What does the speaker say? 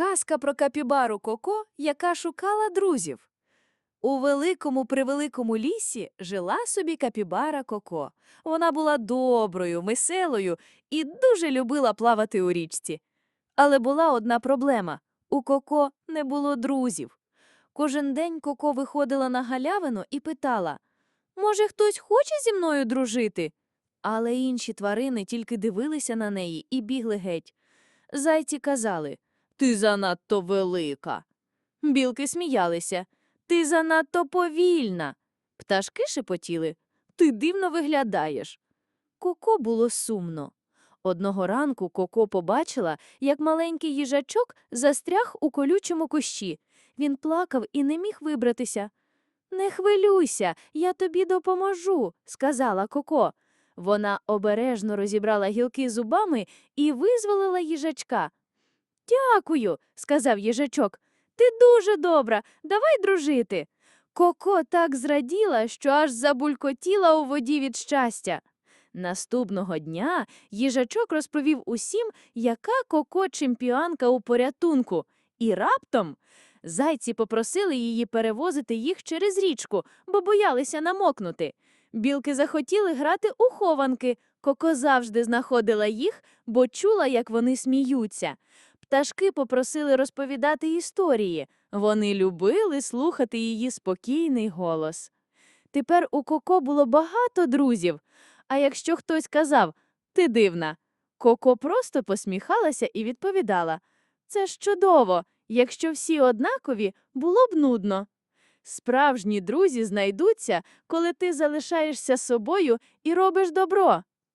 Казка про капібару Коко, яка шукала друзів. У великому превеликому лісі жила собі капібара Коко. Вона була доброю, веселою і дуже любила плавати у річці. Але була одна проблема у Коко не було друзів. Кожен день Коко виходила на галявину і питала Може, хтось хоче зі мною дружити? Але інші тварини тільки дивилися на неї і бігли геть. Зайці казали Ти занадто велика. Білки сміялися. Ти занадто повільна. Пташки шепотіли. Ти дивно виглядаєш. Коко було сумно. Одного ранку Коко побачила, як маленький їжачок застряг у колючому кущі. Він плакав і не міг вибратися. Не хвилюйся, я тобі допоможу, сказала Коко. Вона обережно розібрала гілки зубами і визволила їжачка. Дякую, сказав їжачок. Ти дуже добра, давай дружити. Коко так зраділа, що аж забулькотіла у воді від щастя. Наступного дня їжачок розповів усім, яка Коко чемпіонка у порятунку, і раптом зайці попросили її перевозити їх через річку, бо боялися намокнути. Білки захотіли грати у хованки. Коко завжди знаходила їх, бо чула, як вони сміються. Пташки попросили розповідати історії. Вони любили слухати її спокійний голос. Тепер у Коко було багато друзів. А якщо хтось казав Ти дивна, Коко просто посміхалася і відповідала Це ж чудово, якщо всі однакові, було б нудно. Справжні друзі знайдуться, коли ти залишаєшся собою і робиш добро.